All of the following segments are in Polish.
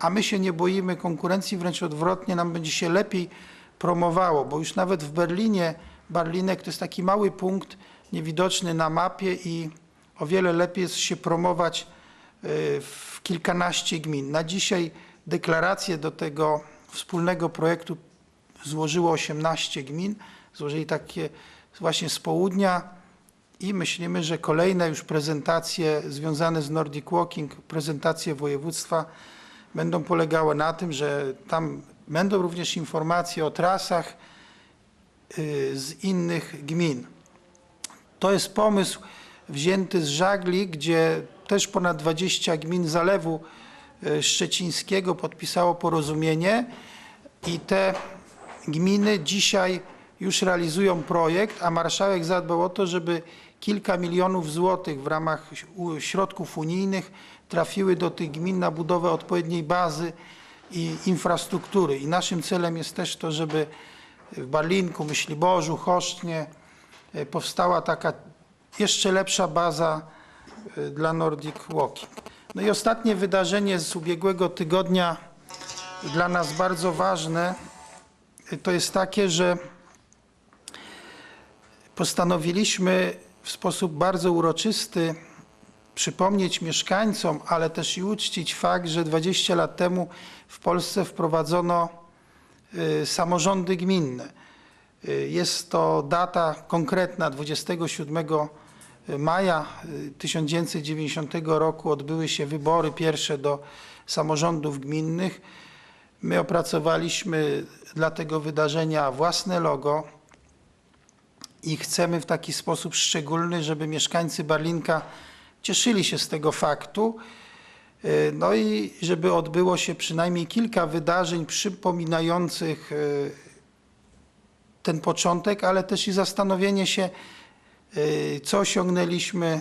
a my się nie boimy konkurencji, wręcz odwrotnie, nam będzie się lepiej promowało, bo już nawet w Berlinie, Barlinek to jest taki mały punkt niewidoczny na mapie i o wiele lepiej jest się promować y, w kilkanaście gmin. Na dzisiaj deklarację do tego wspólnego projektu złożyło 18 gmin, złożyli takie właśnie z południa i myślimy, że kolejne już prezentacje związane z Nordic Walking, prezentacje województwa będą polegały na tym, że tam będą również informacje o trasach y, z innych gmin. To jest pomysł wzięty z żagli, gdzie też ponad 20 gmin zalewu y, szczecińskiego podpisało porozumienie i te gminy dzisiaj już realizują projekt, a marszałek zadbał o to, żeby kilka milionów złotych w ramach środków unijnych trafiły do tych gmin na budowę odpowiedniej bazy i infrastruktury. I naszym celem jest też to, żeby w Barlinku, Myśliborzu, Choszcznie e, powstała taka jeszcze lepsza baza e, dla Nordic Walking. No i ostatnie wydarzenie z ubiegłego tygodnia dla nas bardzo ważne e, to jest takie, że postanowiliśmy w sposób bardzo uroczysty przypomnieć mieszkańcom, ale też i uczcić fakt, że 20 lat temu w Polsce wprowadzono y, samorządy gminne. Y, Jest to data konkretna 27 maja y, 1990 roku odbyły się wybory pierwsze do samorządów gminnych. My opracowaliśmy dla tego wydarzenia własne logo i chcemy w taki sposób szczególny, żeby mieszkańcy Barlinka cieszyli się z tego faktu. Y, No i żeby odbyło się przynajmniej kilka wydarzeń przypominających y, ten początek, ale też i zastanowienie się, y, co osiągnęliśmy,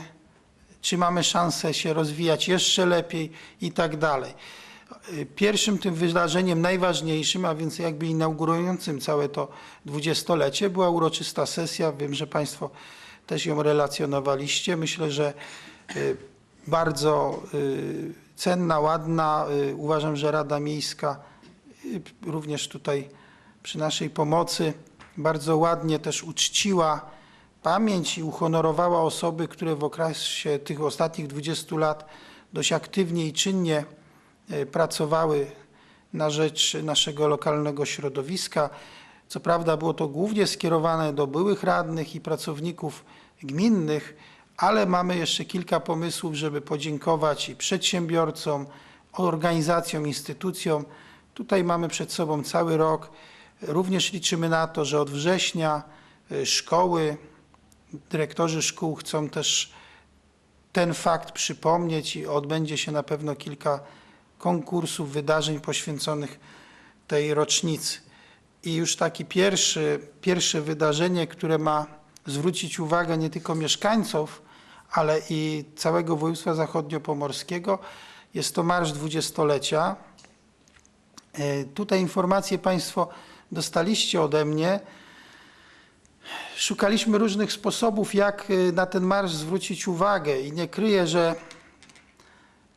czy mamy szansę się rozwijać jeszcze lepiej i tak dalej. Pierwszym tym wydarzeniem najważniejszym, a więc jakby inaugurującym całe to dwudziestolecie była uroczysta sesja. Wiem, że Państwo też ją relacjonowaliście. Myślę, że y, bardzo y, cenna, ładna. Y, Uważam, że Rada Miejska również tutaj przy naszej pomocy bardzo ładnie też uczciła pamięć i uhonorowała osoby, które w okresie tych ostatnich 20 lat dość aktywnie i czynnie pracowały na rzecz naszego lokalnego środowiska. Co prawda było to głównie skierowane do byłych radnych i pracowników gminnych, ale mamy jeszcze kilka pomysłów, żeby podziękować i przedsiębiorcom, organizacjom, instytucjom. Tutaj mamy przed sobą cały rok. Również liczymy na to, że od września e, szkoły, dyrektorzy szkół chcą też ten fakt przypomnieć i odbędzie się na pewno kilka konkursów, wydarzeń poświęconych tej rocznicy. I już taki pierwszy, pierwsze wydarzenie, które ma zwrócić uwagę nie tylko mieszkańców, ale i całego województwa zachodniopomorskiego, jest to Marsz Dwudziestolecia. E, Tutaj informacje Państwo dostaliście ode mnie. Szukaliśmy różnych sposobów, jak y, na ten marsz zwrócić uwagę i nie kryję, że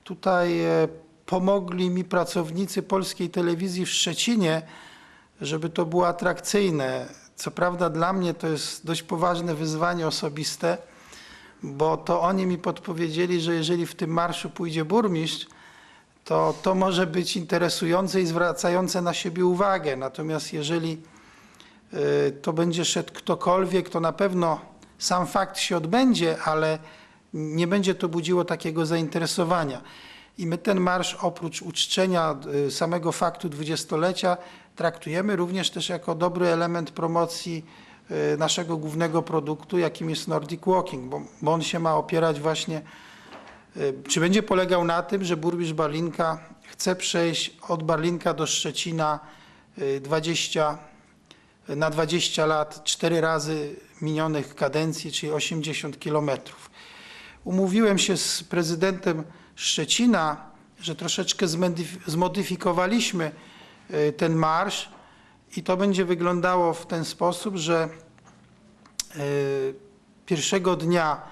tutaj e, pomogli mi pracownicy Polskiej Telewizji w Szczecinie, żeby to było atrakcyjne. Co prawda dla mnie to jest dość poważne wyzwanie osobiste, bo to oni mi podpowiedzieli, że jeżeli w tym marszu pójdzie burmistrz, to to może być interesujące i zwracające na siebie uwagę. Natomiast jeżeli y, to będzie szedł ktokolwiek, to na pewno sam fakt się odbędzie, ale nie będzie to budziło takiego zainteresowania. I my ten marsz oprócz uczczenia y, samego faktu dwudziestolecia traktujemy również też jako dobry element promocji y, naszego głównego produktu, jakim jest Nordic Walking, bo, on się ma opierać właśnie Y, Czy będzie polegał na tym, że burmistrz Barlinka chce przejść od Barlinka do Szczecina y, 20, na 20 lat, cztery razy minionych kadencji, czyli 80 kilometrów. Umówiłem się z prezydentem Szczecina, że troszeczkę zmodyf- zmodyfikowaliśmy y, ten marsz i to będzie wyglądało w ten sposób, że y, pierwszego dnia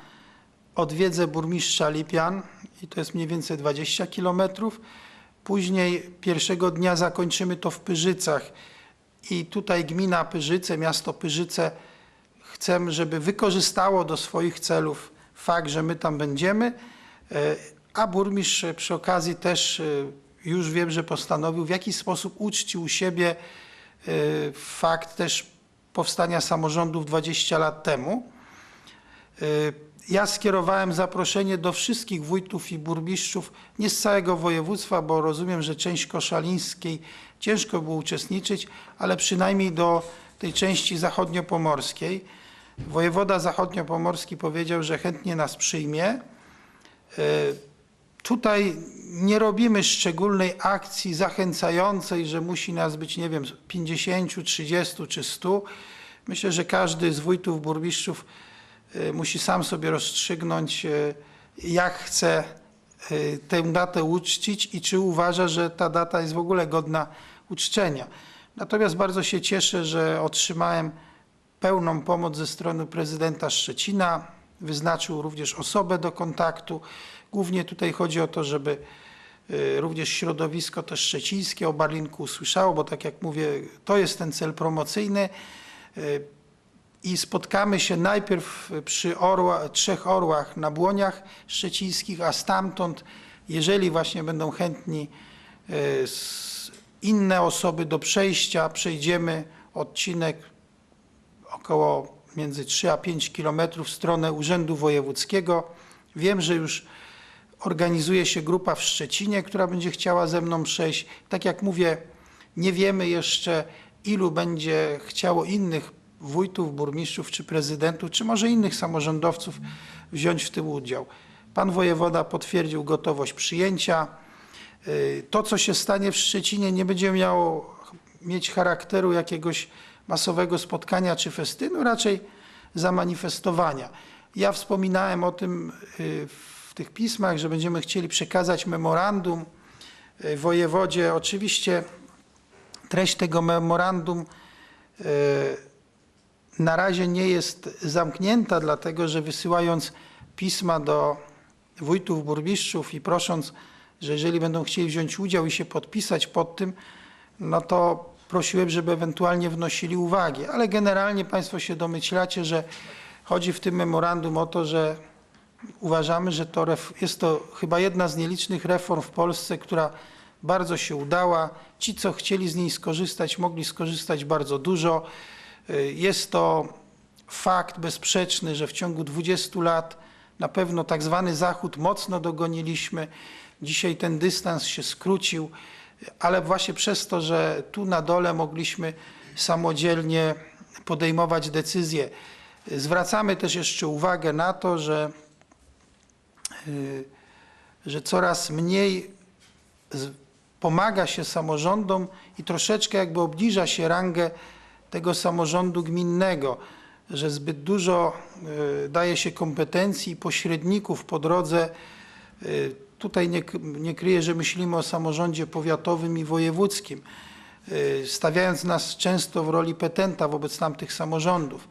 odwiedzę burmistrza Lipian i to jest mniej więcej 20 kilometrów. Później pierwszego dnia zakończymy to w Pyrzycach i tutaj gmina Pyrzyce, miasto Pyrzyce chcemy, żeby wykorzystało do swoich celów fakt, że my tam będziemy, e, a burmistrz przy okazji też e, już wiem, że postanowił w jakiś sposób uczcił u siebie e, fakt też powstania samorządów 20 lat temu. E, Ja skierowałem zaproszenie do wszystkich wójtów i burmistrzów, nie z całego województwa, bo rozumiem, że część koszalińskiej ciężko było uczestniczyć, ale przynajmniej do tej części zachodniopomorskiej. Wojewoda zachodniopomorski powiedział, że chętnie nas przyjmie. Tutaj nie robimy szczególnej akcji zachęcającej, że musi nas być, nie wiem, 50, 30 czy 100. Myślę, że każdy z wójtów, burmistrzów e, musi sam sobie rozstrzygnąć, e, jak chce e, tę datę uczcić i czy uważa, że ta data jest w ogóle godna uczczenia. Natomiast bardzo się cieszę, że otrzymałem pełną pomoc ze strony prezydenta Szczecina. Wyznaczył również osobę do kontaktu. Głównie tutaj chodzi o to, żeby y, również środowisko też szczecińskie o Barlinku usłyszało, bo tak jak mówię, to jest ten cel promocyjny. Y, I spotkamy się najpierw przy orła, trzech orłach na Błoniach Szczecińskich, a stamtąd, jeżeli właśnie będą chętni y, inne osoby do przejścia, przejdziemy odcinek około między 3 a 5 kilometrów w stronę Urzędu Wojewódzkiego. Wiem, że już organizuje się grupa w Szczecinie, która będzie chciała ze mną przejść. Tak jak mówię, nie wiemy jeszcze, ilu będzie chciało innych wójtów, burmistrzów czy prezydentów, czy może innych samorządowców wziąć w tym udział. Pan wojewoda potwierdził gotowość przyjęcia. Y, To, co się stanie w Szczecinie, nie będzie miało mieć charakteru jakiegoś masowego spotkania czy festynu, raczej zamanifestowania. Ja wspominałem o tym y, w tych pismach, że będziemy chcieli przekazać memorandum y, wojewodzie. Oczywiście treść tego memorandum y, na razie nie jest zamknięta, dlatego że wysyłając pisma do wójtów, burmistrzów i prosząc, że jeżeli będą chcieli wziąć udział i się podpisać pod tym, no to prosiłem, żeby ewentualnie wnosili uwagi. Ale generalnie Państwo się domyślacie, że chodzi w tym memorandum o to, że uważamy, że to jest to chyba jedna z nielicznych reform w Polsce, która bardzo się udała. Ci, co chcieli z niej skorzystać, mogli skorzystać bardzo dużo. Y, Jest to fakt bezsprzeczny, że w ciągu 20 lat na pewno tak zwany Zachód mocno dogoniliśmy. Dzisiaj ten dystans się skrócił, ale właśnie przez to, że tu na dole mogliśmy samodzielnie podejmować decyzje. Zwracamy też jeszcze uwagę na to, że, y, że coraz mniej pomaga się samorządom i troszeczkę jakby obniża się rangę tego samorządu gminnego, że zbyt dużo y, daje się kompetencji i pośredników po drodze. Y, Tutaj nie, nie kryję, że myślimy o samorządzie powiatowym i wojewódzkim, y, stawiając nas często w roli petenta wobec tamtych samorządów.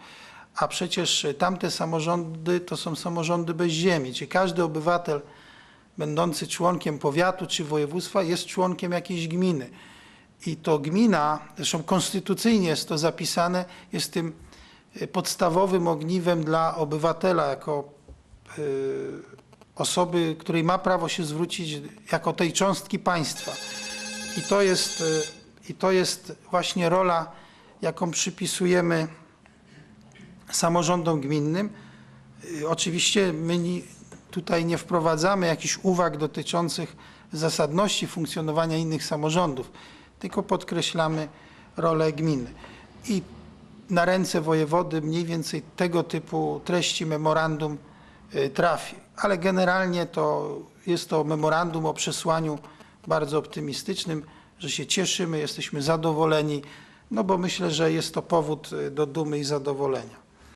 A przecież y, tamte samorządy to są samorządy bez ziemi, czyli każdy obywatel będący członkiem powiatu czy województwa jest członkiem jakiejś gminy. I to gmina, zresztą konstytucyjnie jest to zapisane, jest tym y, podstawowym ogniwem dla obywatela jako y, osoby, której ma prawo się zwrócić jako tej cząstki państwa. I to jest, y, i to jest właśnie rola, jaką przypisujemy samorządom gminnym. Y, Oczywiście my tutaj nie wprowadzamy jakichś uwag dotyczących zasadności funkcjonowania innych samorządów, tylko podkreślamy rolę gminy. I na ręce wojewody mniej więcej tego typu treści memorandum y, trafi. Ale generalnie to jest to memorandum o przesłaniu bardzo optymistycznym, że się cieszymy, jesteśmy zadowoleni, no bo myślę, że jest to powód y, do dumy i zadowolenia.